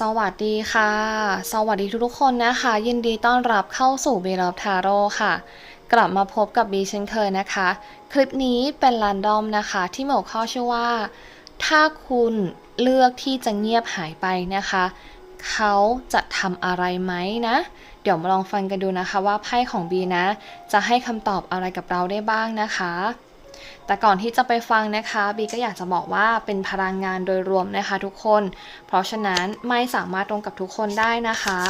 สวัสดีค่ะ สวัสดีทุกๆคนนะคะ ยินดีต้อนรับเข้าสู่บีล v ทาโร่ค่ะ กลับมาพบกับบีเช่นเคยนะคะ คลิปนี้เป็นรันดอมนะคะ ที่หมวข้อชื่อว่า ถ้าคุณเลือกที่จะเงียบหายไปนะคะ เขาจะทำอะไรไหมนะ เดี๋ยวมาลองฟังกันดูนะคะว่าไพ่ของบีนะ จะให้คำตอบอะไรกับเราได้บ้างนะคะ แต่ก่อนที่จะไปฟังนะคะบีก็อยากจะบอกว่าเป็นพลังงานโดยรวมนะคะทุกคน เพราะฉะนั้นไม่สามารถตรงกับทุกคนได้นะคะ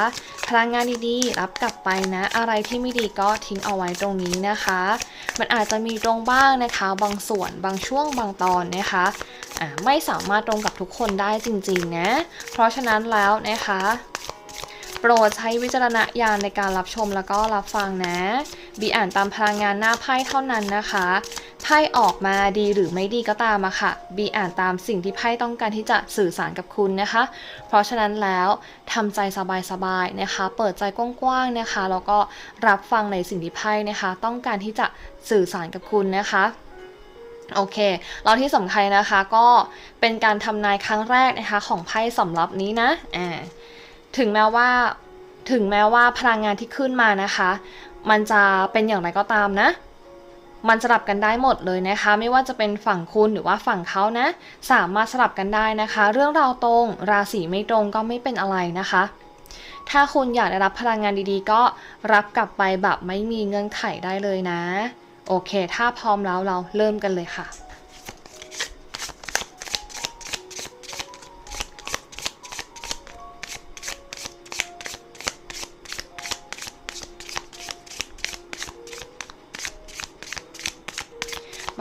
พลังงานดีๆ รับกลับไปนะ อะไรที่ไม่ดีก็ทิ้งเอาไว้ตรงนี้นะคะ มันอาจจะมีตรงบ้างนะคะ บางส่วนบางช่วงบางตอนนะคะไม่สามารถตรงกับทุกคนได้จริงๆนะ เพราะฉะนั้นแล้วนะคะโปรดใช้วิจารณญาณในการรับชมแล้วก็รับฟังนะ บีอ่านตามพลังงานหน้าไพ่เท่านั้นนะคะ ไพ่ออกมาดีหรือไม่ดีก็ตามอะค่ะ บีอ่านตามสิ่งที่ไพ่ต้องการที่จะสื่อสารกับคุณนะคะ เพราะฉะนั้นแล้วทำใจสบายๆนะคะ เปิดใจกว้างๆนะคะ แล้วก็รับฟังในสิ่งที่ไพ่นะคะ ต้องการที่จะสื่อสารกับคุณนะคะโอเคเราที่สำคัญนะคะก็เป็นการทำนายครั้งแรกนะคะของไพ่สำรับนี้นะอ่าถึงแม้ว่าถึงแม้ว่าพลังงานที่ขึ้นมานะคะ มันจะเป็นอย่างไรก็ตามนะ มันสลับกันได้หมดเลยนะคะ ไม่ว่าจะเป็นฝั่งคุณหรือว่าฝั่งเขานะ สามารถสลับกันได้นะคะ เรื่องราวตรง ราศีไม่ตรงก็ไม่เป็นอะไรนะคะ ถ้าคุณอยากได้รับพลังงานดีๆ ก็รับกลับไปแบบไม่มีเงื่อนไขได้เลยนะ โอเค ถ้าพร้อมแล้วเราเริ่มกันเลยค่ะ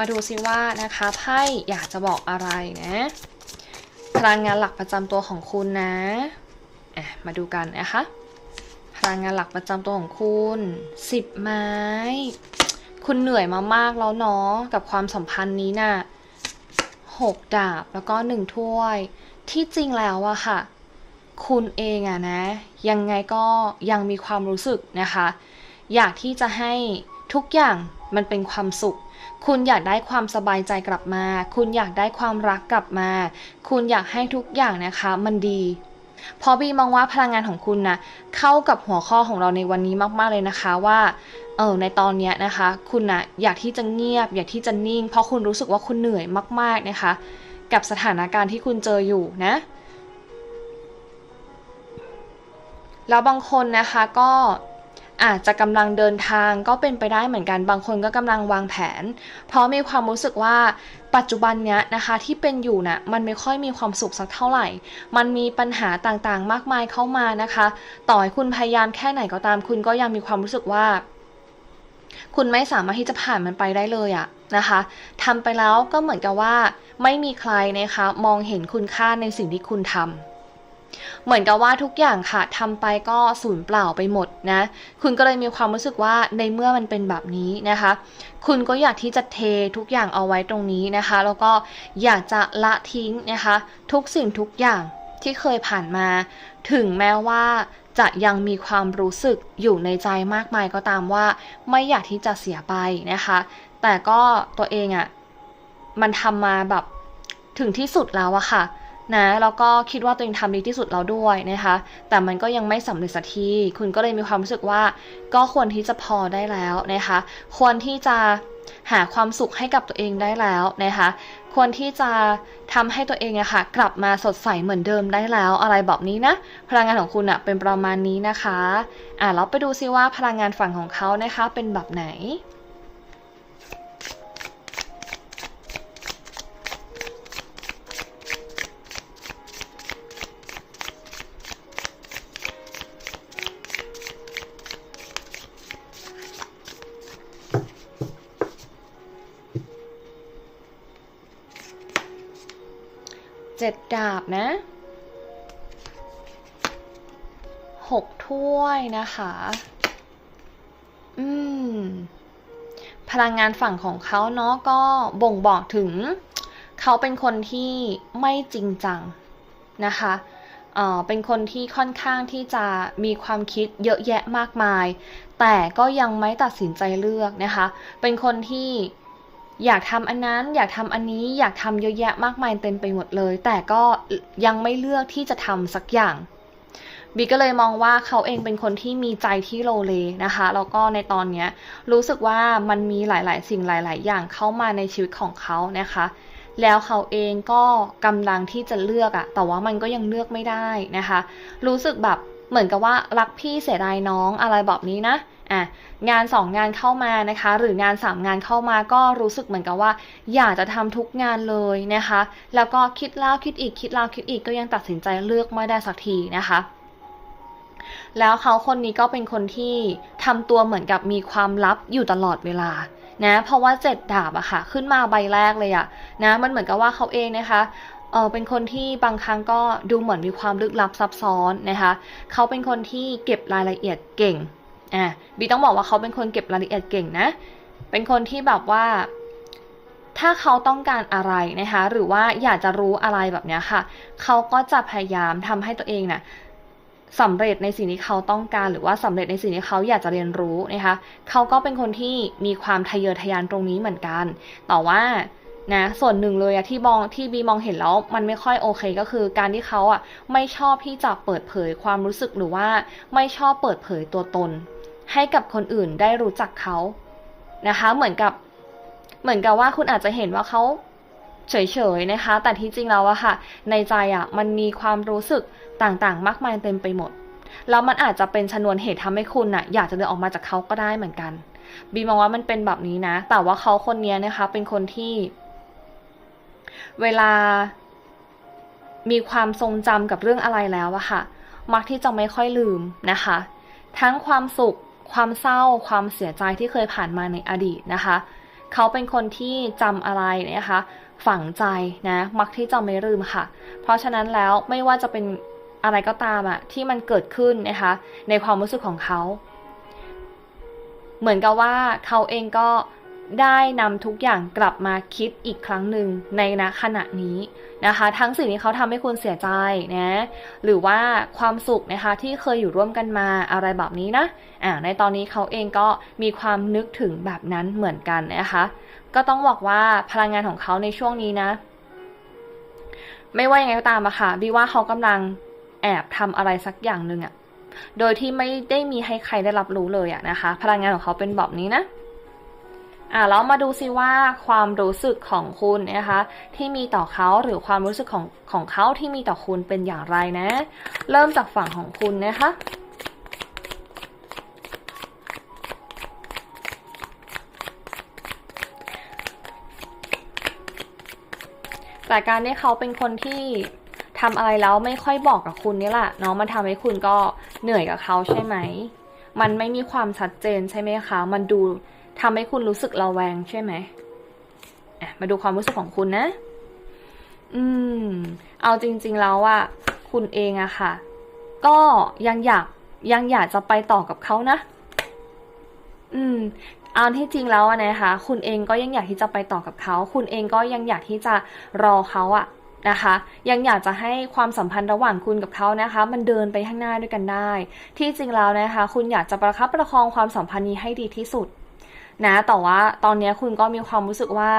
มาดูซิว่านะคะไพ่อยากจะบอกอะไรนะพลังงานหลักประจำตัวของคุณนะะมาดูกันนะคะพลังงานหลักประจำตัวของคุณสิบไม้ คุณเหนื่อยมามากแล้วเนาะกับความสัมพันธ์นี้นะ่ะหกดาบแล้วก็หนึ่งถ้วย ที่จริงแล้วอะค่ะ คุณเองอะนะ ยังไงก็ยังมีความรู้สึกนะคะ อยากที่จะให้ทุกอย่างมันเป็นความสุข คุณอยากได้ความสบายใจกลับมา คุณอยากได้ความรักกลับมา คุณอยากให้ทุกอย่างนะคะมันดีเพราะบีมองว่าพลังงานของคุณนะเข้ากับหัวข้อของเราในวันนี้มากๆเลยนะคะว่าเออในตอนนี้นะคะ คุณนะอยากที่จะเงียบ อยากที่จะนิ่ง เพราะคุณรู้สึกว่าคุณเหนื่อยมาก ๆนะคะ กับสถานการณ์ที่คุณเจออยู่นะแล้วบางคนนะคะก็ อาจจะกำลังเดินทางก็เป็นไปได้เหมือนกัน บางคนก็กำลังวางแผน เพราะมีความรู้สึกว่าปัจจุบันเนี้ยนะคะที่เป็นอยู่นะ่ะมันไม่ค่อยมีความสุขสักเท่าไหร่ มันมีปัญหาต่างๆ มากมายเข้ามานะคะ ต่อให้คุณพยายามแค่ไหนก็ตาม คุณก็ยังมีความรู้สึกว่า คุณไม่สามารถที่จะผ่านมันไปได้เลยอะนะคะทำไปแล้วก็เหมือนกับว่า ไม่มีใครนะคะ มองเห็นคุณค่าในสิ่งที่คุณทำ เหมือนกับว่าทุกอย่างค่ะทำไปก็สูญเปล่าไปหมดนะ คุณก็เลยมีความรู้สึกว่าในเมื่อมันเป็นแบบนี้นะคะ คุณก็อยากที่จะเททุกอย่างเอาไว้ตรงนี้นะคะ แล้วก็อยากจะละทิ้งนะคะ ทุกสิ่งทุกอย่างที่เคยผ่านมา ถึงแม้ว่าจะยังมีความรู้สึกอยู่ในใจมากมายก็ตามว่า ไม่อยากที่จะเสียไปนะคะ แต่ก็ตัวเองอะ่ะมันทำมาแบบถึงที่สุดแล้วอะค่ะ นะแล้วก็คิดว่าตัวเองทำดีที่สุดแล้วด้วยนะคะ แต่มันก็ยังไม่สำเร็จสักทีคุณก็เลยมีความรู้สึกว่า ก็ควรที่จะพอได้แล้วนะคะ ควรที่จะหาความสุขให้กับตัวเองได้แล้วนะคะควรที่จะทำให้ตัวเองอะค่ะกลับมาสดใสเหมือนเดิมได้แล้วอะไรแบบนี้นะพลังงานของคุณอะเป็นประมาณนี้นะคะอะเราไปดูซิว่าพลังงานฝั่งของเขานะคะเป็นแบบไหน เจ็ดดาบนะหกถ้วยนะคะ อืม พลังงานฝั่งของเขาเนาะก็บ่งบอกถึง เขาเป็นคนที่ไม่จริงจังนะคะเอ่อเป็นคนที่ค่อนข้างที่จะมีความคิดเยอะแยะมากมาย แต่ก็ยังไม่ตัดสินใจเลือกนะคะ เป็นคนที่ อยากทำอันนั้นอยากทำอันนี้อยากทำเยอะแยะมากมายเต็มไปหมดเลย แต่ก็ยังไม่เลือกที่จะทำสักอย่างบีก็เลยมองว่าเขาเองเป็นคนที่มีใจที่โลเลนะคะแล้วก็ในตอนเนี้ยรู้สึกว่ามันมีหลาย ๆ สิ่งหลาย ๆ อย่างเข้ามาในชีวิตของเขานะคะ แล้วเขาเองก็กำลังที่จะเลือกอะแต่ว่ามันก็ยังเลือกไม่ได้นะคะ รู้สึกแบบเหมือนกับว่ารักพี่เสียดายน้องอะไรแบบนี้นะ อะงานสองงานเข้ามานะคะ หรืองานสามงานเข้ามาก็รู้สึกเหมือนกับว่า อยากจะทำทุกงานเลยนะคะ แล้วก็คิดแล้วคิดอีกคิดแล้วคิดอีกก็ยังตัดสินใจเลือกไม่ได้สักทีนะคะแล้วเขาคนนี้ก็เป็นคนที่ทำตัวเหมือนกับมีความลับอยู่ตลอดเวลานะเพราะว่าเจ็ดดาบอะค่ะ ขึ้นมาใบแรกเลยอะนะมันเหมือนกับว่าเขาเองนะคะเออเป็นคนที่บางครั้งก็ดูเหมือนมีความลึกลับซับซ้อนนะคะ เขาเป็นคนที่เก็บรายละเอียดเก่ง อะบีต้องบอกว่าเขาเป็นคนเก็บรายละเอียดเก่งนะ เป็นคนที่แบบว่า ถ้าเขาต้องการอะไรนะคะ หรือว่าอยากจะรู้อะไรแบบนี้ค่ะ เขาก็จะพยายามทำให้ตัวเองน่ะสำเร็จในสิ่งที่เขาต้องการ หรือว่าสำเร็จในสิ่งที่เขาอยากจะเรียนรู้นะคะเขาก็เป็นคนที่มีความทะเยอทะยานตรงนี้เหมือนกันแต่ว่านะส่วนหนึ่งเลยอะที่มองที่บีมองเห็นแล้วมันไม่ค่อยโอเคก็คือ การที่เขาอะไม่ชอบที่จะเปิดเผยความรู้สึกหรือว่าไม่ชอบเปิดเผยตัวตน ให้กับคนอื่นได้รู้จักเขานะคะ เหมือนกับเหมือนกับว่าคุณอาจจะเห็นว่าเขาเฉยๆนะคะ แต่ที่จริงแล้วอะค่ะ ในใจอะมันมีความรู้สึกต่างๆ มากมายเต็มไปหมด แล้วมันอาจจะเป็นชนวนเหตุทำให้คุณน่ะอยากจะเดินออกมาจากเขาก็ได้เหมือนกัน บีมองว่ามันเป็นแบบนี้นะ แต่ว่าเขาคนนี้นะคะ เป็นคนที่ เวลา มีความทรงจำกับเรื่องอะไรแล้วอะค่ะ มักที่จะไม่ค่อยลืมนะคะ ทั้งความสุข ความเศร้าความเสียใจที่เคยผ่านมาในอดีตนะคะ เขาเป็นคนที่จำอะไรนะคะ ฝังใจนะมักที่จะไม่ลืมค่ะ เพราะฉะนั้นแล้วไม่ว่าจะเป็นอะไรก็ตามอะที่มันเกิดขึ้นนะคะ ในความรู้สึกของเขา เหมือนกับว่าเขาเองก็ได้นำทุกอย่างกลับมาคิดอีกครั้งหนึ่งในณขณะนี้ นะคะ ทั้งสิ่งที่เขาทำให้คุณเสียใจนะหรือว่าความสุขนะคะที่เคยอยู่ร่วมกันมาอะไรแบบนี้นะอ่าในตอนนี้เขาเองก็มีความนึกถึงแบบนั้นเหมือนกันนะคะ ก็ต้องบอกว่าพลังงานของเขาในช่วงนี้นะ ไม่ว่ายังไงก็ตามอะค่ะบีว่าเขากำลังแอบทำอะไรสักอย่างหนึ่งอะโดยที่ไม่ได้มีให้ใครได้รับรู้เลยอะนะคะ พลังงานของเขาเป็นแบบนี้นะ อ่าแล้วมาดูซิว่าความรู้สึกของคุณนะคะ ที่มีต่อเขาหรือความรู้สึกของของเขาที่มีต่อคุณเป็นอย่างไรนะ เริ่มจากฝั่งของคุณนะคะแต่การที่เขาเป็นคนที่ทำอะไรแล้วไม่ค่อยบอกกับคุณนี่แหละเนาะมันทำให้คุณก็เหนื่อยกับเขาใช่ไหม มันไม่มีความชัดเจนใช่ไหมคะ มันดู ทำให้คุณรู้สึกระแวงใช่ไหมมาดูความรู้สึกของคุณนะ อืม เอาจริง ๆ แล้วอะคุณเองอะค่ะ ก็ยังอยากยังอยากจะไปต่อกับเขานะ อืมเอาที่จริงแล้วนะคะ คุณเองก็ยังอยากที่จะไปต่อกับเขา คุณเองก็ยังอยากที่จะรอเขาอะนะคะ ยังอยากจะให้ความสัมพันธ์ระหว่างคุณกับเขานะคะ มันเดินไปข้างหน้าด้วยกันได้ ที่จริงแล้วนะคะ คุณอยากจะประคับประคองความสัมพันธ์นี้ให้ดีที่สุด นะแต่ว่าตอนนี้คุณก็มีความรู้สึกว่า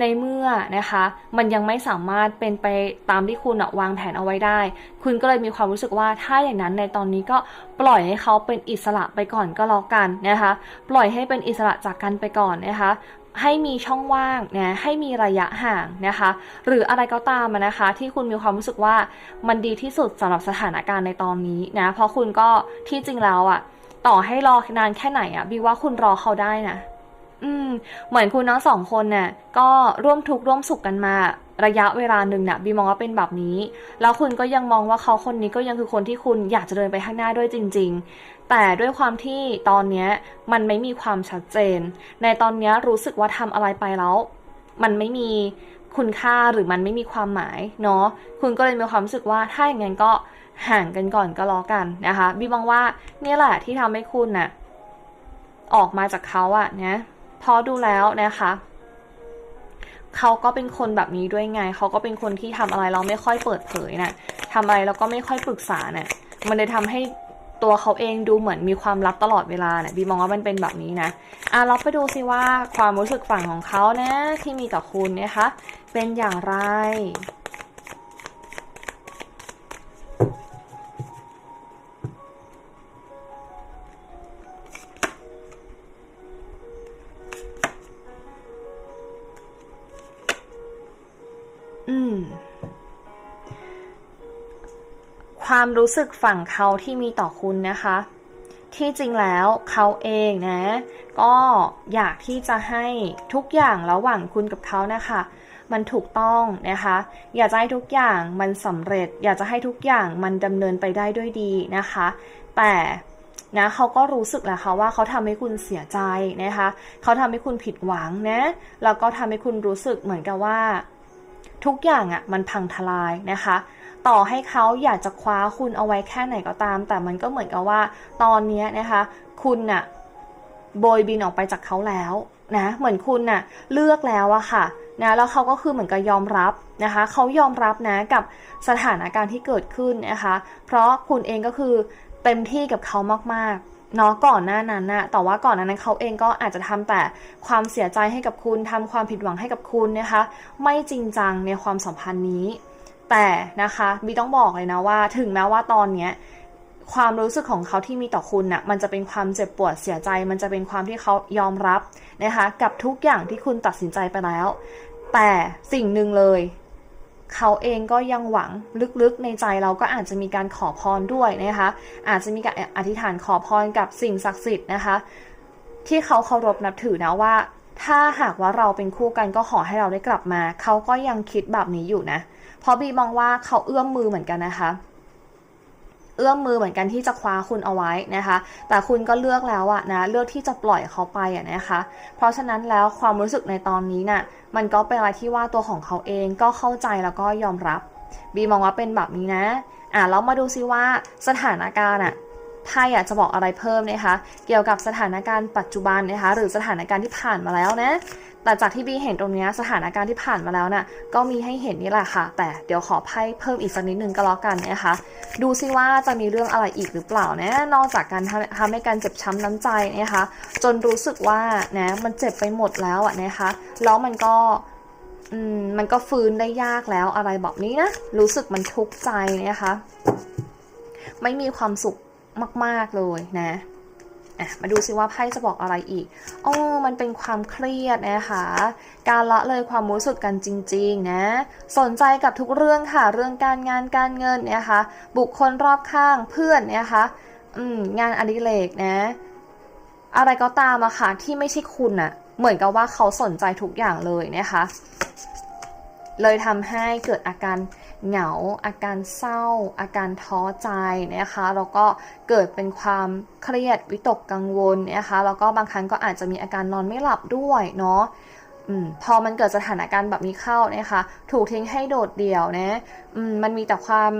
ในเมื่อนะคะ มันยังไม่สามารถเป็นไปตามที่คุณวางแผนเอาไว้ได้ คุณก็เลยมีความรู้สึกว่าถ้าอย่างนั้นในตอนนี้ก็ปล่อยให้เขาเป็นอิสระไปก่อนก็แล้วกันนะคะ ปล่อยให้เป็นอิสระจากกันไปก่อนนะคะให้มีช่องว่างนะให้มีระยะห่างนะคะ หรืออะไรก็ตามนะคะ ที่คุณมีความรู้สึกว่ามันดีที่สุดสำหรับสถานการณ์ในตอนนี้นะเพราะคุณก็ที่จริงแล้วอะต่อให้รอนานแค่ไหนอะบีว่าคุณรอเขาได้นะ อืม เหมือนคุณทั้งสองคนเนี่ยก็ร่วมทุกข์ร่วมสุขกันมา ระยะเวลาหนึ่งเนี่ยบีมองว่าเป็นแบบนี้ แล้วคุณก็ยังมองว่าเขาคนนี้ก็ยังคือคนที่คุณอยากจะเดินไปข้างหน้าด้วยจริง ๆ แต่ด้วยความที่ตอนเนี้ยมันไม่มีความชัดเจน ในตอนเนี้ยรู้สึกว่าทำอะไรไปแล้ว มันไม่มีคุณค่าหรือมันไม่มีความหมายเนาะคุณก็เลยมีความรู้สึกว่าถ้าอย่างนั้นก็ห่างกันก่อนก็ล้วกันนะคะบีมองว่าเนี่ยแหละที่ทำให้คุณน่ะออกมาจากเขาอะนะ พอดูแล้วนะคะเขาก็เป็นคนแบบนี้ด้วยไง เขาก็เป็นคนที่ทำอะไรเราไม่ค่อยเปิดเผยนะ่ะทำอะไรเราก็ไม่ค่อยปรึกษาเนะ่ะมันเลยทำให้ตัวเขาเองดูเหมือนมีความลับตลอดเวลาเนี่ยบีมองว่ามันเป็นแบบนี้นะ อะเราไปดูซิว่าความรู้สึกฝั่งของเขานะที่มีต่อคุณนะคะ เป็นอย่างไร ความรู้สึกฝั่งเขาที่มีต่อคุณนะคะ ที่จริงแล้วเขาเองนะ ก็อยากที่จะให้ทุกอย่างระหว่างคุณกับเขานะคะมันถูกต้องนะคะ อยากจะให้ทุกอย่างมันสำเร็จ อยากจะให้ทุกอย่างมันดำเนินไปได้ด้วยดีนะคะ แต่นะเขาก็รู้สึกแหละค่ะว่าเขาทำให้คุณเสียใจนะคะ เขาทำให้คุณผิดหวังนะแล้วก็ทำให้คุณรู้สึกเหมือนกับว่า ทุกอย่างอะ่ะมันพังทลายนะคะ ต่อให้เขาอยากจะคว้าคุณเอาไว้แค่ไหนก็ตาม แต่มันก็เหมือนกับว่า ตอนนี้นะคะ คุณน่ะโบยบินออกไปจากเขาแล้วนะเหมือนคุณน่ะเลือกแล้วอะค่ะนะแล้วเขาก็คือเหมือนกับยอมรับนะคะเขายอมรับนะกับสถานการณ์ที่เกิดขึ้นนะคะ เพราะคุณเองก็คือเต็มที่กับเขามากๆเนาะก่อนหน้านั้นนะแต่ว่าก่อนหน้านั้นเขาเองก็อาจจะทำแต่ความเสียใจให้กับคุณทำความผิดหวังให้กับคุณนะคะ ไม่จริงจังในความสัมพันธ์นี้ แต่นะคะบีต้องบอกเลยนะว่า ถึงแม้ว่าตอนเนี้ยความรู้สึกของเขาที่มีต่อคุณน่ะมันจะเป็นความเจ็บปวดเสียใจ มันจะเป็นความที่เขายอมรับนะคะกับทุกอย่างที่คุณตัดสินใจไปแล้ว แต่สิ่งหนึ่งเลย เขาเองก็ยังหวังลึกๆในใจเราก็อาจจะมีการขอพรด้วยนะคะอาจจะมีการอธิษฐานขอพรกับสิ่งศักดิ์สิทธิ์นะคะ ที่เขาเคารพนับถือนะว่า ถ้าหากว่าเราเป็นคู่กันก็ขอให้เราได้กลับมา เขาก็ยังคิดแบบนี้อยู่นะเเพราะบีมองว่าเขาเอื้อมมือเหมือนกันนะคะ เอื้อมมือเหมือนกันที่จะคว้าคุณเอาไว้นะคะ แต่คุณก็เลือกแล้วอะนะเลือกที่จะปล่อยเขาไปอะนะคะ เพราะฉะนั้นแล้วความรู้สึกในตอนนี้น่ะมันก็เป็นอะไรที่ว่าตัวของเขาเองก็เข้าใจแล้วก็ยอมรับบีมองว่าเป็นแบบนี้นะอะเรามาดูซิว่าสถานการณ์อะไพ่อยากจะบอกอะไรเพิ่มนะคะ เกี่ยวกับสถานการณ์ปัจจุบันนะคะ หรือสถานการณ์ที่ผ่านมาแล้วนะ แต่จากที่บีเห็นตรงนี้สถานการณ์ที่ผ่านมาแล้วน่ะก็มีให้เห็นนี่แหละค่ะ แต่เดี๋ยวขอไพ่เพิ่มอีกสักนิดนึงก็แล้วกันนะคะ ดูซิว่าจะมีเรื่องอะไรอีกหรือเปล่านะนอกจากการทำให้การเจ็บช้ำน้ำใจนะคะ จนรู้สึกว่านะมันเจ็บไปหมดแล้วอะนะคะแล้วมันก็มมันก็ฟื้นได้ยากแล้วอะไรแบบนี้นะรู้สึกมันทุกข์ใจนะคะ ไม่มีความสุขมาก ๆเลยนะ อะมาดูซิว่าไพ่จะบอกอะไรอีกอ๋อมันเป็นความเครียดนะคะ การละเลยความรู้สึกกันจริง ๆ นะ สนใจกับทุกเรื่องค่ะ เรื่องการงานการเงินนะคะ บุคคลรอบข้างเพื่อนนะคะอืมงานอดิเรกนะ อะไรก็ตามอะค่ะที่ไม่ใช่คุณอะเหมือนกับว่าเขาสนใจทุกอย่างเลยนะคะ เลยทำให้เกิดอาการ เหงา อาการเศร้า อาการท้อใจนะคะแล้วก็เกิดเป็นความเครียดวิตกกังวลนะคะแล้วก็บางครั้งก็อาจจะมีอาการนอนไม่หลับด้วยเนาะพอมันเกิดสถานการณ์แบบนี้เข้านะคะ ถูกทิ้งให้โดดเดี่ยวนะมมันมีแต่ความ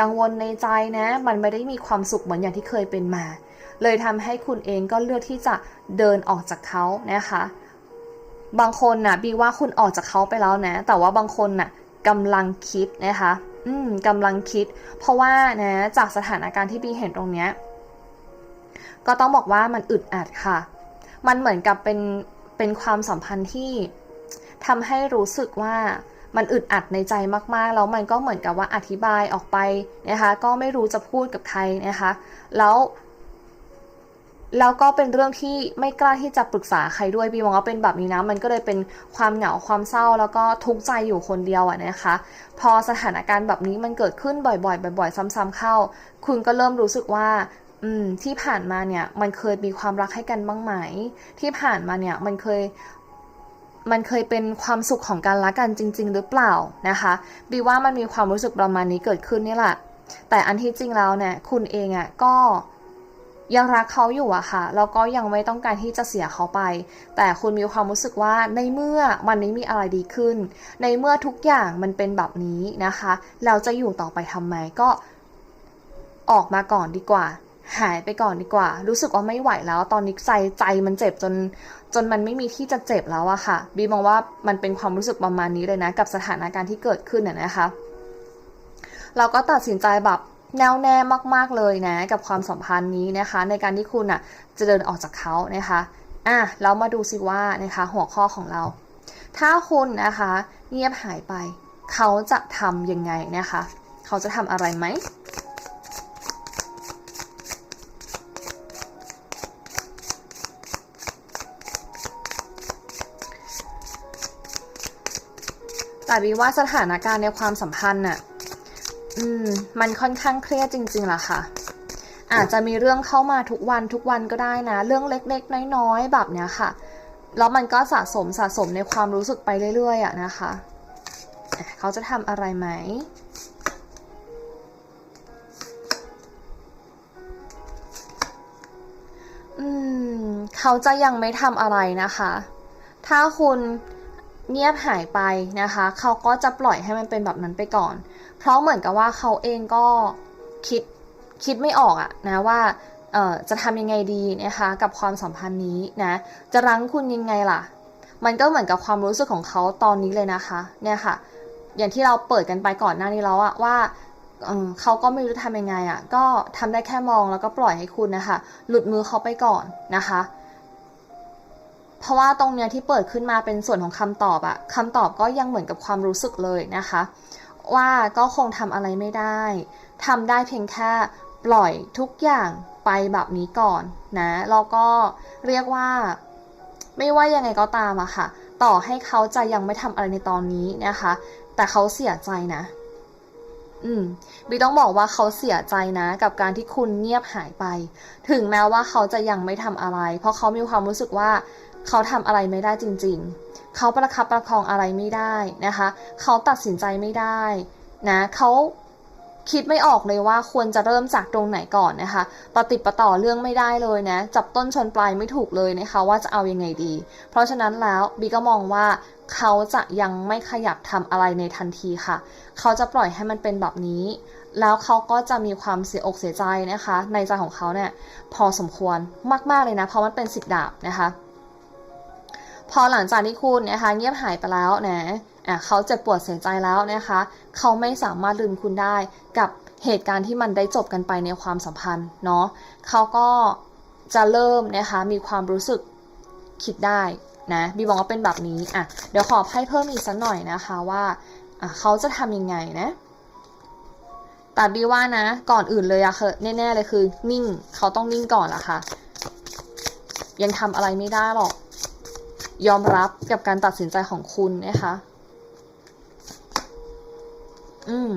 กังวลในใจนะ มันไม่ได้มีความสุขเหมือนอย่างที่เคยเป็นมา เลยทำให้คุณเองก็เลือกที่จะเดินออกจากเขานะคะ บางคนน่ะบีว่าคุณออกจากเขาไปแล้วนะ แต่ว่าบางคนน่ะ กำลังคิดนะคะอืมกำลังคิด เพราะว่านะจากสถานการณ์ที่บีเห็นตรงเนี้ยก็ต้องบอกว่ามันอึดอัดค่ะ มันเหมือนกับเป็นเป็นความสัมพันธ์ที่ทำให้รู้สึกว่ามันอึดอัดในใจมากๆ แล้วมันก็เหมือนกับว่าอธิบายออกไปนะคะ ก็ไม่รู้จะพูดกับใครนะคะ แล้ว แล้วก็เป็นเรื่องที่ไม่กล้าที่จะปรึกษาใครด้วยบีมองว่าเป็นแบบนี้นะ มันก็เลยเป็นความเหงาความเศร้า แล้วก็ทุกข์ใจอยู่คนเดียวอะนะคะ พอสถานการณ์แบบนี้มันเกิดขึ้นบ่อยๆ บ่อย ๆ ซ้ำๆเข้า คุณก็เริ่มรู้สึกว่าอืมที่ผ่านมาเนี่ยมันเคยมีความรักให้กันบ้างไหม ที่ผ่านมาเนี่ยมันเคยมันเคยเป็นความสุขของการรักกันจริง ๆ หรือเปล่านะคะบีว่ามันมีความรู้สึกประมาณนี้เกิดขึ้นนี่แหละแต่อันที่จริงแล้วเนี่ยคุณเองอะ่ะก็ ยังรักเขาอยู่อะค่ะแล้วก็ยังไม่ต้องการที่จะเสียเขาไป แต่คุณมีความรู้สึกว่าในเมื่อมันไม่มีอะไรดีขึ้น ในเมื่อทุกอย่างมันเป็นแบบนี้นะคะเราจะอยู่ต่อไปทำไมก็ออกมาก่อนดีกว่า หายไปก่อนดีกว่า รู้สึกว่าไม่ไหวแล้ว ตอนนี้ใจใจมันเจ็บจนจนมันไม่มีที่จะเจ็บแล้วอะค่ะบีมองว่ามันเป็นความรู้สึกประมาณนี้เลยนะ กับสถานการณ์ที่เกิดขึ้นน่ะนะคะ เราก็ตัดสินใจแบบ แน่วแน่มากๆเลยนะ กับความสัมพันธ์นี้นะคะ ในการที่คุณอะจะเดินออกจากเขานะคะอะเรามาดูสิว่านะคะ หัวข้อของเรา ถ้าคุณนะคะ เงียบหายไป เขาจะทำยังไงนะคะ เขาจะทำอะไรไหมแต่บีว่าสถานการณ์ในความสัมพันธ์น่ะ อืม มันค่อนข้างเครียดจริงๆล่ะค่ะ อาจจะมีเรื่องเข้ามาทุกวันทุกวันก็ได้นะ เรื่องเล็กๆ น้อยๆ แบบเนี้ยค่ะ แล้วมันก็สะสมสะสมในความรู้สึกไปเรื่อยๆอะนะคะ เขาจะทำอะไรไหมอืม เขาจะยังไม่ทำอะไรนะคะ ถ้าคุณเงียบหายไปนะคะ เขาก็จะปล่อยให้มันเป็นแบบนั้นไปก่อน ราะเหมือนกับว่าเขาเองก็คิดคิดไม่ออกอะนะว่าจะทำยังไงดีนะคะกับความสัมพันธ์นี้นะจะรั้งคุณยังไงล่ะ มันก็เหมือนกับความรู้สึกของเขาตอนนี้เลยนะคะเนี่ยค่ะ อย่างที่เราเปิดกันไปก่อนหน้านี้แล้วอะว่าเอิ่มเขาก็ไม่รู้จะทำยังไงอะก็ทำได้แค่มองแล้วก็ปล่อยให้คุณนะคะหลุดมือเขาไปก่อนนะคะ เพราะว่าตรงเนี้ยที่เปิดขึ้นมาเป็นส่วนของคำตอบอะคำตอบก็ยังเหมือนกับความรู้สึกเลยนะคะ ว่าก็คงทำอะไรไม่ได้ทำได้เพียงแค่ปล่อยทุกอย่างไปแบบนี้ก่อนนะแล้วก็เรียกว่า ไม่ว่ายังไงก็ตามอะค่ะ ต่อให้เขาจะยังไม่ทำอะไรในตอนนี้นะคะ แต่เขาเสียใจนะ อืมบีต้องบอกว่าเขาเสียใจนะ กับการที่คุณเงียบหายไป ถึงแม้ว่าเขาจะยังไม่ทำอะไร เพราะเขามีความรู้สึกว่าเขาทำอะไรไม่ได้จริง ๆ เขาประคับประคองอะไรไม่ได้นะคะ เขาตัดสินใจไม่ได้นะเขาคิดไม่ออกเลยว่าควรจะเริ่มจากตรงไหนก่อนนะคะปฏิประต่อเรื่องไม่ได้เลยนะ จับต้นชนปลายไม่ถูกเลยนะคะ ว่าจะเอายังไงดี เพราะฉะนั้นแล้วบีก็มองว่าเขาจะยังไม่ขยับทำอะไรในทันทีค่ะ เขาจะปล่อยให้มันเป็นแบบนี้ แล้วเขาก็จะมีความเสียอกเสียใจนะคะ ในใจของเขาเนี่ยพอสมควรมากๆเลยนะ เพราะมันเป็นสิบดาบนะคะ พอหลังจากที่คุณนะคะ เงียบหายไปแล้วนะอะเขาเจ็บปวดเสียใจแล้วนะคะ เขาไม่สามารถลืมคุณได้กับเหตุการณ์ที่มันได้จบกันไปในความสัมพันธ์เนาะเขาก็จะเริ่มนะคะมีความรู้สึกคิดได้นะบีบอกว่าเป็นแบบนี้อะเดี๋ยวขอให้เพิ่มอีกสักหน่อยนะคะว่าอะเขาจะทำยังไงนะแต่บีว่านะก่อนอื่นเลยอะคือแน่ๆเลยคือ นิ่งเขาต้องนิ่งก่อนละค่ะ ยังทำอะไรไม่ได้หรอก ยอมรับกับการตัดสินใจของคุณนะคะ อืม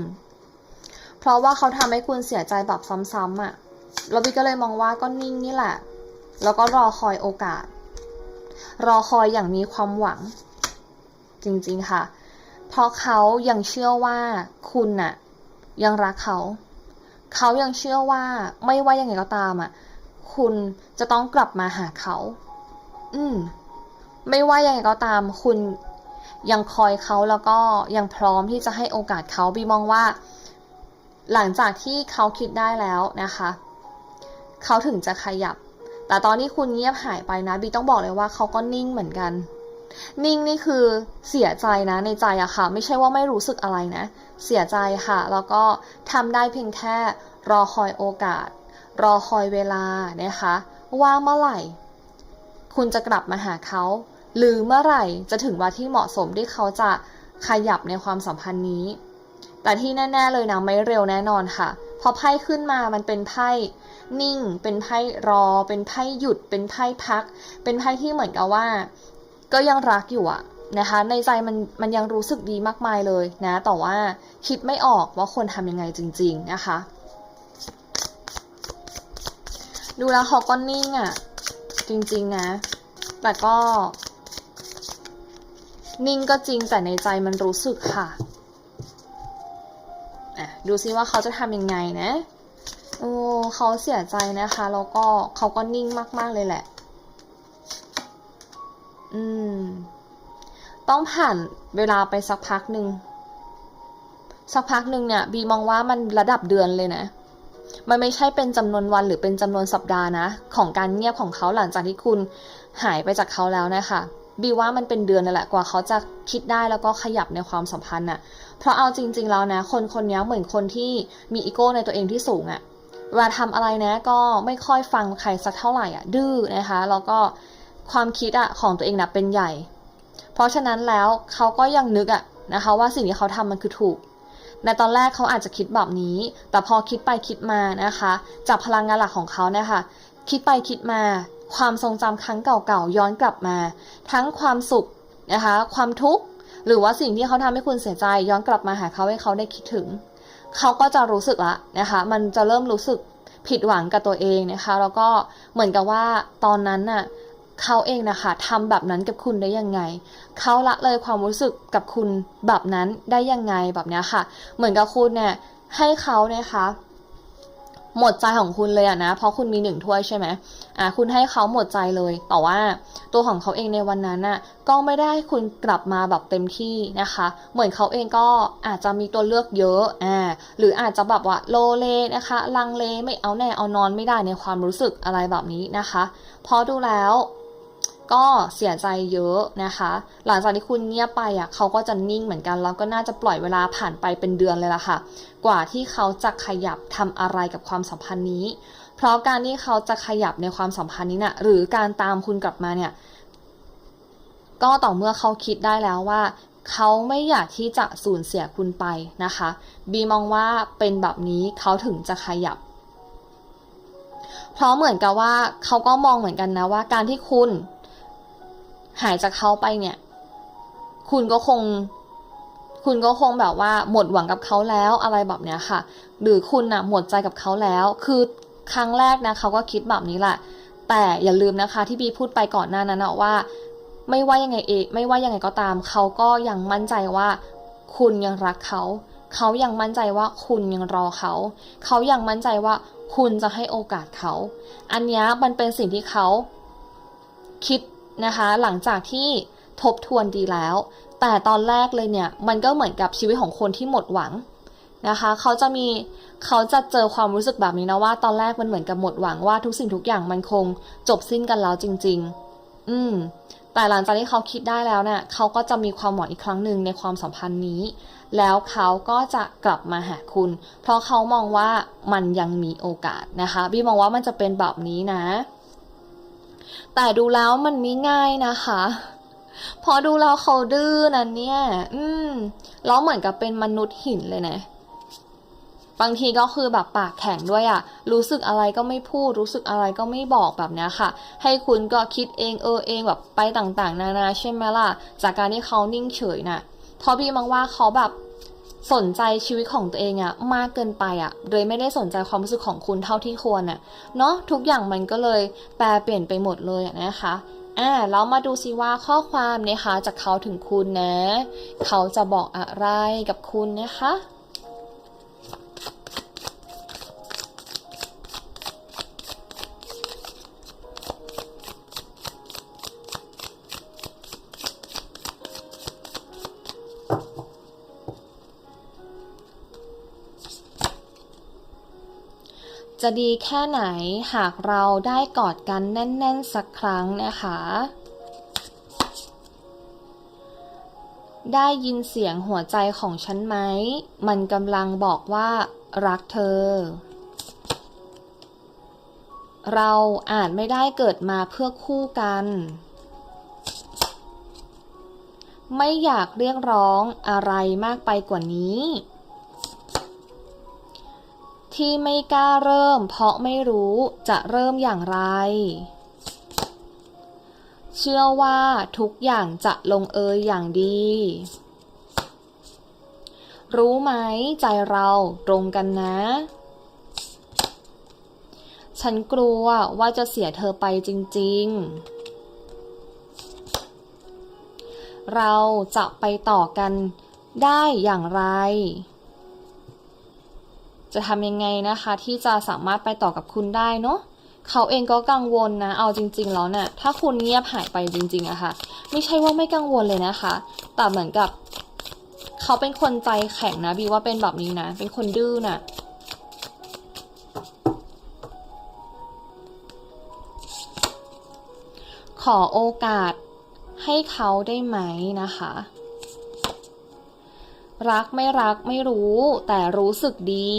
เพราะว่าเขาทำให้คุณเสียใจแบบซ้ำๆอะ่ะแล้วบีก็เลยมองว่าก็นิ่งนี่แหละ แล้วก็รอคอยโอกาส รอคอยอย่างมีความหวัง จริงๆค่ะ เพราะเขายังเชื่อว่าคุณน่ะ ยังรักเขา เขายังเชื่อว่าไม่ว่ายังไงก็ตามอะ คุณจะต้องกลับมาหาเขา อืม ไม่ว่ายังไงก็ตามคุณยังคอยเขาแล้วก็ยังพร้อมที่จะให้โอกาสเขาบีมองว่า หลังจากที่เขาคิดได้แล้วนะคะ เขาถึงจะขยับ แต่ตอนที่คุณเงียบหายไปนะบีต้องบอกเลยว่าเขาก็นิ่งเหมือนกัน นิ่งนี่คือเสียใจนะในใจอะค่ะ ไม่ใช่ว่าไม่รู้สึกอะไรนะ เสียใจค่ะ แล้วก็ทำได้เพียงแค่รอคอยโอกาส รอคอยเวลานะคะ ว่าเมื่อไหร่ คุณจะกลับมาหาเขา หรือเมื่อไหร่จะถึงวันที่เหมาะสมที่เขาจะขยับในความสัมพันธ์นี้ แต่ที่แน่ๆเลยนะไม่เร็วแน่นอนค่ะ พอไพ่ขึ้นมามันเป็นไพ่นิ่ง เป็นไพ่รอ เป็นไพ่หยุด เป็นไพ่พัก เป็นไพ่ที่เหมือนกับว่า ก็ยังรักอยู่อะนะคะ ในใจมันมันยังรู้สึกดีมากมายเลยนะ แต่ว่าคิดไม่ออกว่าควรทำยังไงจริง ๆนะคะ ดูแล้วเขาก็นิ่งอะ จริง ๆ นะ แต่ก็ นิ่งก็จริงแต่ในใจมันรู้สึกค่ะอะ ดูซิว่าเขาจะทำยังไงนะโอ้เขาเสียใจนะคะแล้วก็เขาก็นิ่งมาก ๆ เลยแหละ อืม ต้องผ่านเวลาไปสักพักหนึ่งสักพักหนึ่งเนี่ย บีมองว่ามันระดับเดือนเลยนะ มันไม่ใช่เป็นจำนวนวันหรือเป็นจำนวนสัปดาห์นะ ของการเงียบของเขาหลังจากที่คุณหายไปจากเขาแล้วนะคะบีว่ามันเป็นเดือนนั่นแหละกว่าเขาจะคิดได้แล้วก็ขยับในความสัมพันธ์น่ะ เพราะเอาจริง ๆ แล้วนะ คนคนนี้เหมือนคนที่มีอีโก้ในตัวเองที่สูงอะเวลาทำอะไรนะก็ไม่ค่อยฟังใครสักเท่าไหร่อะดื้อนะคะ แล้วก็ความคิดอะของตัวเองนะเป็นใหญ่ เพราะฉะนั้นแล้วเขาก็ยังนึกอะนะคะ ว่าสิ่งที่เขาทำมันคือถูก ในตอนแรกเขาอาจจะคิดแบบนี้ แต่พอคิดไปคิดมานะคะ จากพลังงานหลักของเขาเนี่ยค่ะ คิดไปคิดมา ความทรงจำครั้งเก่าๆย้อนกลับมา ทั้งความสุขนะคะ ความทุกข์ หรือว่าสิ่งที่เขาทำให้คุณเสียใจย้อนกลับมาหาเขาให้เขาได้คิดถึง เขาก็จะรู้สึกละนะคะ มันจะเริ่มรู้สึกผิดหวังกับตัวเองนะคะ แล้วก็เหมือนกับว่าตอนนั้นน่ะเขาเองนะคะทำแบบนั้นกับคุณได้ยังไง เขาละเลยความรู้สึกกับคุณแบบนั้นได้ยังไงแบบเนี้ยค่ะ เหมือนกับคุณเนี่ยให้เขานะคะหมดใจของคุณเลยอะนะ เพราะคุณมีหนึ่งถ้วยใช่ไหมอ่าคุณให้เขาหมดใจเลย แต่ว่าตัวของเขาเองในวันนั้นน่ะ ก็ไม่ได้ให้คุณกลับมาแบบเต็มที่นะคะ เหมือนเขาเองก็อาจจะมีตัวเลือกเยอะ อ่า หรืออาจจะแบบว่าโลเลนะคะ ลังเล ไม่เอาแน่เอานอนไม่ได้ในความรู้สึกอะไรแบบนี้นะคะ พอดูแล้ว ก็เสียใจเยอะนะคะ หลังจากที่คุณเงียบไปอะเขาก็จะนิ่งเหมือนกัน แล้วก็น่าจะปล่อยเวลาผ่านไปเป็นเดือนเลยล่ะค่ะ กว่าที่เขาจะขยับทำอะไรกับความสัมพันธ์นี้ เพราะการที่เขาจะขยับในความสัมพันธ์นี้นะ่ะหรือการตามคุณกลับมาเนี่ย ก็ต่อเมื่อเขาคิดได้แล้วว่าเขาไม่อยากที่จะสูญเสียคุณไปนะคะ บีมองว่าเป็นแบบนี้เขาถึงจะขยับ เพราะเหมือนกับว่าเขาก็มองเหมือนกันนะว่าการที่คุณ หายจากเขาไปเนี่ย คุณก็คง คุณก็คงแบบว่า หมดหวังกับเขาแล้วอะไรแบบเนี้ยค่ะ หรือคุณน่ะหมดใจกับเขาแล้ว คือครั้งแรกนะเขาก็คิดแบบนี้แหละ แต่อย่าลืมนะคะที่บีพูดไปก่อนหน้านั้นนะว่า ไม่ว่ายังไงเองไม่ว่ายังไงก็ตาม เขาก็ยังมั่นใจว่า คุณยังรักเขาเขายังมั่นใจว่าคุณยังรอเขา เขายังมั่นใจว่าคุณจะให้โอกาสเขา อันนี้มันเป็นสิ่งที่เขา คิด นะคะ หลังจากที่ทบทวนดีแล้ว แต่ตอนแรกเลยเนี่ย มันก็เหมือนกับชีวิตของคนที่หมดหวังนะคะ เขาจะมีเขาจะเจอความรู้สึกแบบนี้นะว่า ตอนแรกมันเหมือนกับหมดหวังว่าทุกสิ่งทุกอย่างมันคงจบสิ้นกันแล้วจริง ๆ อืมแต่หลังจากที่เขาคิดได้แล้วเนี่ยเขาก็จะมีความหวังอีกครั้งหนึ่งในความสัมพันธ์นี้ แล้วเขาก็จะกลับมาหาคุณ เพราะเขามองว่ามันยังมีโอกาสนะคะบี้มองว่ามันจะเป็นแบบนี้นะ แต่ดูแล้วมันไม่ง่ายนะคะพอดูแล้วเขาดื้อนะเนี่ย อืม แล้วเหมือนกับเป็นมนุษย์หินเลยนะ บางทีก็คือแบบปากแข็งด้วยอะรู้สึกอะไรก็ไม่พูด รู้สึกอะไรก็ไม่บอกแบบเนี้ยค่ะ ให้คุณก็คิดเองเออเองแบบไปต่างๆ นานาใช่ไหมล่ะ จากการที่เขานิ่งเฉยน่ะพราะพี่มองว่าเขาแบบ สนใจชีวิตของตัวเองอะมากเกินไปอะโดยไม่ได้สนใจความรู้สึกของคุณเท่าที่ควรอะเนาะทุกอย่างมันก็เลยแปลเปลี่ยนไปหมดเลยะนะคะอ่าแล้วมาดูซิว่าข้อความนะคะจากเขาถึงคุณนะ เขาจะบอกอะไรกับคุณนะคะ จะดีแค่ไหนหากเราได้กอดกันแน่น ๆ สักครั้งนะคะ ได้ยินเสียงหัวใจของฉันไหม มันกำลังบอกว่ารักเธอ เราอาจไม่ได้เกิดมาเพื่อคู่กัน ไม่อยากเรียกร้องอะไรมากไปกว่านี้ ที่ไม่กล้าเริ่ม เพราะไม่รู้จะเริ่มอย่างไร เชื่อว่าทุกอย่างจะลงเอยอย่างดี รู้ไหมใจเราตรงกันนะ ฉันกลัวว่าจะเสียเธอไปจริง ๆเราจะไปต่อกันได้อย่างไร จะทำยังไงนะคะ ที่จะสามารถไปต่อกับคุณได้เนาะเขาเองก็กังวลนะ เอาจริง ๆ แล้วเนะ่ะถ้าคุณเงียบหายไปจริงๆอะค่ะ ไม่ใช่ว่าไม่กังวลเลยนะคะ แต่เหมือนกับ เขาเป็นคนใจแข็งนะบีว่าเป็นแบบนี้นะ เป็นคนดื้อน่ะขอโอกาสให้เขาได้ไหมนะคะ รักไม่รักไม่รู้ แต่รู้สึกดี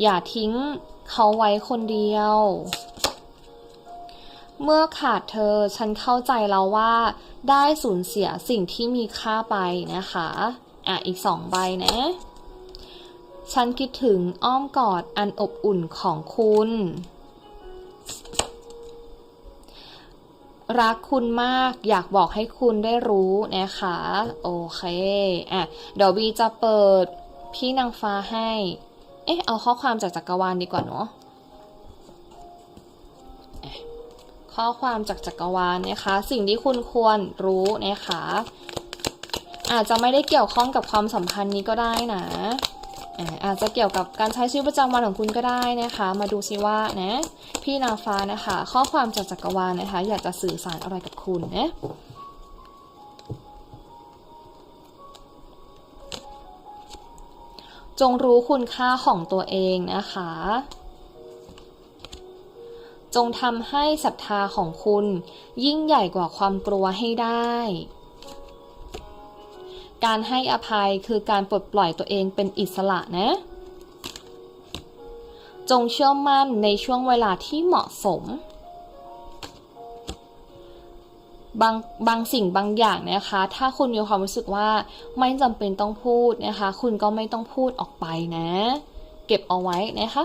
อย่าทิ้งเขาไว้คนเดียว เมื่อขาดเธอฉันเข้าใจแล้วว่า ได้สูญเสียสิ่งที่มีค่าไปนะคะ อะ อีกสองใบนะ ฉันคิดถึงอ้อมกอดอันอบอุ่นของคุณ รักคุณมากอยากบอกให้คุณได้รู้นะคะ โอเคอะเดี๋ยวบีจะเปิดพี่นางฟ้าให้ เอ๊ะ เอาข้อความจากจักรวาลดีกว่าเนาะอะข้อความจากจักรวาลนะคะ สิ่งที่คุณควรรู้นะคะ อาจจะไม่ได้เกี่ยวข้องกับความสัมพันธ์นี้ก็ได้นะ อาอาจจะเกี่ยวกับการใช้ชีวิตประจำวันของคุณก็ได้นะคะ มาดูซิว่านะพี่นางฟ้านะคะ ข้อความจากจักรวาลนะคะ อยากจะสื่อสารอะไรกับคุณนะจงรู้คุณค่าของตัวเองนะคะ จงทำให้ศรัทธาของคุณยิ่งใหญ่กว่าความกลัวให้ได้ การให้อภัยคือการปลดปล่อยตัวเองเป็นอิสระนะ จงเชื่อมั่นในช่วงเวลาที่เหมาะสม บางบางสิ่งบางอย่างนะคะ ถ้าคุณมีความรู้สึกว่าไม่จำเป็นต้องพูดนะคะ คุณก็ไม่ต้องพูดออกไปนะ เก็บเอาไว้นะคะ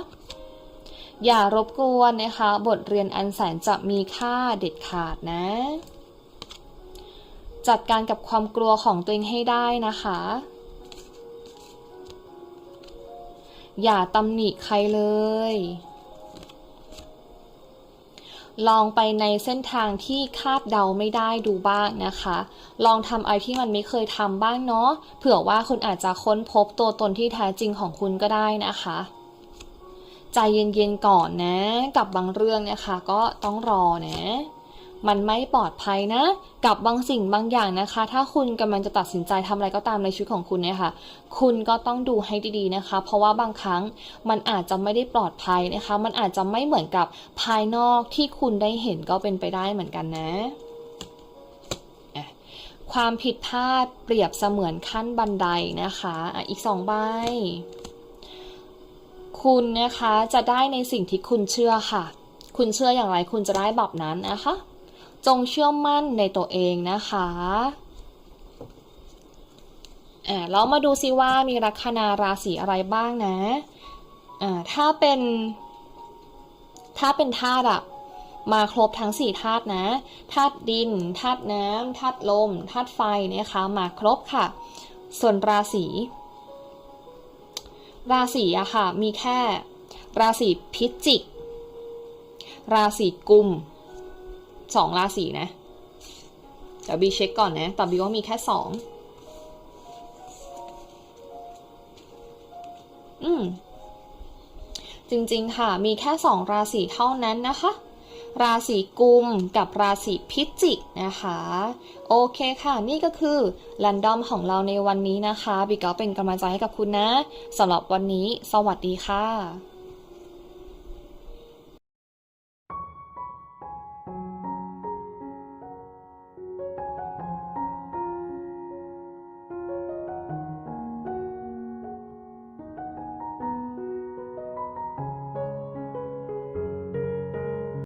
อย่ารบกวนนะคะ บทเรียนอันแสนจะมีค่าเด็ดขาดนะ จัดการกับความกลัวของตัวเองให้ได้นะคะ อย่าตำหนิใครเลย ลองไปในเส้นทางที่คาดเดาไม่ได้ดูบ้างนะคะ ลองทำอะไรที่มันไม่เคยทำบ้างเนาะ เผื่อว่าคุณอาจจะค้นพบตัวตนที่แท้จริงของคุณก็ได้นะคะใจเย็นๆก่อนนะกับบางเรื่องนะคะก็ต้องรอนะ มันไม่ปลอดภัยนะ กับบางสิ่งบางอย่างนะคะ ถ้าคุณกำลังจะตัดสินใจทำอะไรก็ตามในชีวิตของคุณเนี่ยค่ะ คุณก็ต้องดูให้ดีๆนะคะ เพราะว่าบางครั้งมันอาจจะไม่ได้ปลอดภัยนะคะ มันอาจจะไม่เหมือนกับภายนอกที่คุณได้เห็นก็เป็นไปได้เหมือนกันนะความผิดพลาดเปรียบเสมือนขั้นบันไดนะคะอะอีกสองใบ คุณนะคะจะได้ในสิ่งที่คุณเชื่อค่ะ คุณเชื่ออย่างไรคุณจะได้แบบนั้นนะคะ จงเชื่อมั่นในตัวเองนะคะอ่าแล้วมาดูซิว่ามีลัคนาราศีอะไรบ้างนะอ่าถ้าเป็น ถ้าเป็นธาตุอะมาครบทั้งสี่ธาตุนะธาตุดินธาตุน้ำธาตุลมธาตุไฟนะคะมาครบค่ะ ส่วนราศีราศีอะค่ะมีแค่ ราศีพิจิก ราศีกุม สองราศีนะเดี๋ยวบีเช็คก่อนนะแต่บีว่ามีแค่สองอืม จริงๆค่ะ มีแค่สองราศีเท่านั้นนะคะ ราศีกุมกับราศีพิจิกนะคะ โอเคค่ะ นี่ก็คือแรนดอมของเราในวันนี้นะคะ บีก็เป็นกำลังใจให้กับคุณนะสำหรับวันนี้ สวัสดีค่ะ